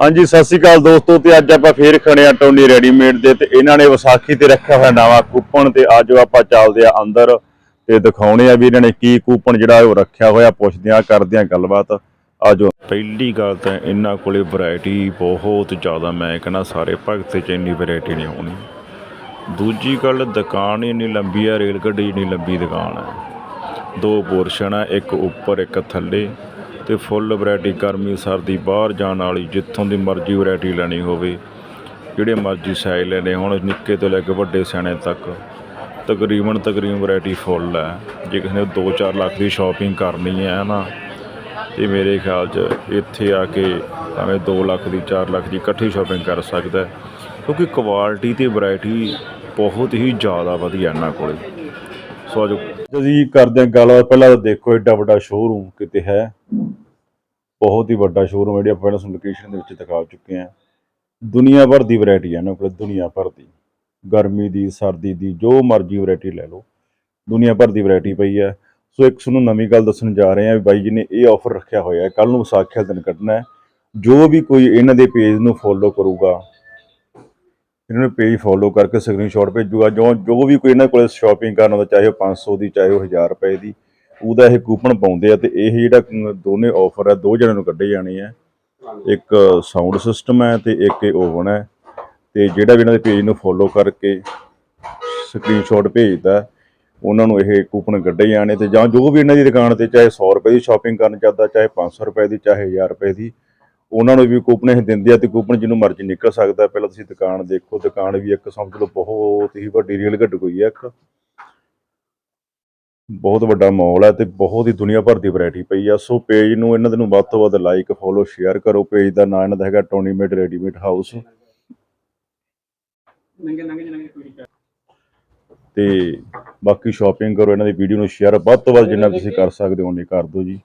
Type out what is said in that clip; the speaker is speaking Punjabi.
ਹਾਂਜੀ, ਸਤਿ ਸ਼੍ਰੀ ਅਕਾਲ ਦੋਸਤੋ, ਤੇ ਅੱਜ ਆਪਾਂ ਫੇਰ ਖੜੇ ਆ ਟੋਨੀ ਰੈਡੀਮੇਡ ਦੇ ਤੇ ਇਹਨਾਂ ਨੇ ਵਿਸਾਖੀ ਤੇ ਰੱਖਿਆ ਹੋਇਆ ਨਵਾਂ ਕੂਪਨ ਤੇ ਅੱਜ ਆਪਾਂ ਚੱਲਦੇ ਆ ਅੰਦਰ ਤੇ ਦਿਖਾਉਣੇ ਆ ਵੀ ਇਹਨਾਂ ਨੇ ਕੀ ਕੂਪਨ ਜਿਹੜਾ ਉਹ ਰੱਖਿਆ ਹੋਇਆ, ਪੁੱਛਦੇ ਆ ਕਰਦੇ ਆ ਗੱਲਬਾਤ। ਆਜੋ। ਪਹਿਲੀ ਗੱਲ ਤਾਂ ਇਹਨਾਂ ਕੋਲੇ ਵੈਰਾਈਟੀ ਬਹੁਤ ਜ਼ਿਆਦਾ, ਮੈਂ ਕਹਿੰਦਾ ਸਾਰੇ ਭਗਤ ਚ ਇੰਨੀ ਵੈਰਾਈਟੀ ਨਹੀਂ ਹੋਣੀ। ਦੂਜੀ ਗੱਲ, ਦੁਕਾਨ ਇੰਨੀ ਲੰਬੀ ਆ, ਰੇਲ ਗੱਡੀ ਇੰਨੀ ਲੰਬੀ ਦੁਕਾਨ ਹੈ ਦੋ ਪੋਰਸ਼ਨ ਆ, ਇੱਕ ਉੱਪਰ, ਇੱਕ ਥੱਲੇ। ਤੇ ਫੁੱਲ ਵੈਰਾਈਟੀ ਗਰਮੀ ਸਰਦੀ ਬਾਹਰ ਜਾਣ ਵਾਲੀ, ਜਿੱਥੋਂ ਦੀ ਮਰਜ਼ੀ ਵੈਰਾਈਟੀ ਲੈਣੀ ਹੋਵੇ। ਜਿਹੜੇ ਮਰਜ਼ੀ ਸਾਈਜ਼ ਲੈਣੇ ਹੁਣ ਨਿੱਕੇ ਤੋਂ ਲੈ ਕੇ ਵੱਡੇ ਸਿਆਣੇ ਤੱਕ ਤਕਰੀਬਨ ਤਕਰੀਬਨ ਵੈਰਾਈਟੀ ਫੁੱਲ ਹੈ। ਜੇ ਕਿਸੇ ਨੇ 2-4 ਲੱਖ ਦੀ ਸ਼ਾਪਿੰਗ ਕਰਨੀ ਹੈ ਨਾ ਤੇ ਮੇਰੇ ਖਿਆਲ 'ਚ ਇੱਥੇ ਆ ਕੇ ਭਾਵੇਂ 2 ਲੱਖ ਦੀ 4 ਲੱਖ ਦੀ ਇਕੱਠੀ ਸ਼ਾਪਿੰਗ ਕਰ ਸਕਦਾ ਕਿਉਂਕਿ ਕੁਆਲਿਟੀ ਤੇ ਵੈਰਾਈਟੀ ਬਹੁਤ ਹੀ ਜ਼ਿਆਦਾ ਵਧੀਆ ਇਹਨਾਂ ਕੋਲੇ। ਸੋ ਅੱਜ ਜੀ, ਕਰਦੇ ਹਾਂ ਗੱਲਬਾਤ। ਪਹਿਲਾਂ ਤਾਂ ਦੇਖੋ ਐਡਾ ਵੱਡਾ ਸ਼ੋਰੂਮ ਕਿਤੇ ਹੈ। ਬਹੁਤ ਹੀ ਵੱਡਾ ਸ਼ੋਰੂਮ ਜਿਹੜੀ ਆਪਾਂ ਪਹਿਲਾਂ ਲੋਕੇਸ਼ਨ ਦੇ ਵਿੱਚ ਦਿਖਾ ਚੁੱਕੇ ਹਾਂ। ਦੁਨੀਆ ਭਰ ਦੀ ਵੈਰਾਈਟੀ ਹੈ ਨਾ ਕੋਲ ਦੁਨੀਆ ਭਰ ਦੀ। ਗਰਮੀ ਦੀ, ਸਰਦੀ ਦੀ, ਜੋ ਮਰਜ਼ੀ ਵੈਰਾਈਟੀ ਲੈ ਲਓ। ਦੁਨੀਆ ਭਰ ਦੀ ਵੈਰਾਈਟੀ ਪਈ ਹੈ। ਸੋ ਇੱਕ ਤੁਹਾਨੂੰ ਨਵੀਂ ਗੱਲ ਦੱਸਣ ਜਾ ਰਹੇ ਹਾਂ ਵੀ ਬਾਈ ਜੀ ਨੇ ਇਹ ਆਫਰ ਰੱਖਿਆ ਹੋਇਆ ਹੈ। ਕੱਲ ਨੂੰ ਵਿਸਾਖੀ ਵਾਲੇ ਦਿਨ ਕੱਢਣਾ ਹੈ। ਜੋ ਵੀ ਕੋਈ ਇਹਨਾਂ ਦੇ ਪੇਜ ਨੂੰ ਫੋਲੋ ਕਰੂਗਾ ਇਹਨਾਂ ਨੂੰ ਪੇਜ ਫੋਲੋ ਕਰਕੇ ਸਕਰੀਨਸ਼ਾਟ ਭੇਜੂਗਾ। ਜੋ ਜੋ ਵੀ ਕੋਈ ਇਹਨਾਂ ਕੋਲੇ ਸ਼ਾਪਿੰਗ ਕਰਨ ਦਾ ਚਾਹੇ ਉਹ 500 ਦੀ ਚਾਹੇ ਉਹ 1000 ਰੁਪਏ ਦੀ ਉਹਦਾ ਇਹ ਕੂਪਨ ਪਾਉਂਦੇ ਆ ਤੇ ਇਹ ਜਿਹੜਾ ਦੋਨੇ ਆਫਰ ਆ ਦੋ ਜਣਿਆਂ ਨੂੰ ਕੱਢੇ ਜਾਣੇ ਆ। ਇੱਕ ਸਾਊਂਡ ਸਿਸਟਮ ਹੈ ਤੇ ਇੱਕ ਇਹ ਓਵਨ ਹੈ ਤੇ ਜਿਹੜਾ ਵੀ ਇਹਨਾਂ ਦੇ ਪੇਜ ਨੂੰ ਫੋਲੋ ਕਰਕੇ ਸਕਰੀਨਸ਼ਾਟ ਭੇਜਦਾ ਉਹਨਾਂ ਨੂੰ ਇਹ ਕੂਪਨ ਕੱਢੇ ਜਾਣੇ ਤੇ ਜਾਂ ਜੋ ਵੀ ਇਹਨਾਂ ਦੀ ਦੁਕਾਨ ਤੇ ਚਾਹੇ 100 ਰੁਪਏ ਦੀ ਸ਼ਾਪਿੰਗ ਕਰਨ ਚਾਹਦਾ ਚਾਹੇ 500 ਰੁਪਏ ਦੀ ਚਾਹੇ 1000 ਰੁਪਏ ਦੀ ਉਹਨਾਂ ਨੂੰ ਵੀ ਕੂਪਨ ਇਹ ਦਿੰਦੇ ਆ ਤੇ ਕੂਪਨ ਜਿਹਨੂੰ ਮਰਜ਼ੀ ਨਿਕਲ ਸਕਦਾ। ਪਹਿਲਾਂ ਤੁਸੀਂ ਦੁਕਾਨ ਦੇਖੋ ਦੁਕਾਨ ਵੀ ਇੱਕ ਸਮਝ ਲਓ ਬਹੁਤ ਹੀ ਵੱਡੀ ਰੇਲ ਗੱਡ ਕੋਈ ਹੈ ਇੱਕ। ਬਹੁਤ ਵੱਡਾ ਮਾਲ ਹੈ ਤੇ ਬਹੁਤ ਹੀ ਦੁਨੀਆ ਭਰ ਦੀ ਵੈਰਾਈਟੀ ਪਈ ਆ। ਸੋ ਪੇਜ ਨੂੰ ਇਹਨਾਂ ਦੇ ਨੂੰ ਵੱਧ ਤੋਂ ਵੱਧ ਲਾਈਕ ਫੋਲੋ ਸ਼ੇਅਰ ਕਰੋ। ਪੇਜ ਦਾ ਨਾਮ ਇਹਨਾਂ ਦਾ ਹੈਗਾ ਟੋਨੀ ਮੇਡ ਰੈਡੀਮੇਡ ਹਾਊਸ ਨੰਗੇ ਨੰਗੇ ਨੰਗੇ ਕੋਈ ਤੇ ਬਾਕੀ ਸ਼ਾਪਿੰਗ ਕਰੋ ਇਹਨਾਂ ਦੀ ਵੀਡੀਓ ਨੂੰ ਸ਼ੇਅਰ ਵੱਧ ਤੋਂ ਵੱਧ ਜਿੰਨਾ ਤੁਸੀਂ ਕਰ ਸਕਦੇ ਹੋ ਉਨੀ ਕਰ ਦਿਓ ਜੀ।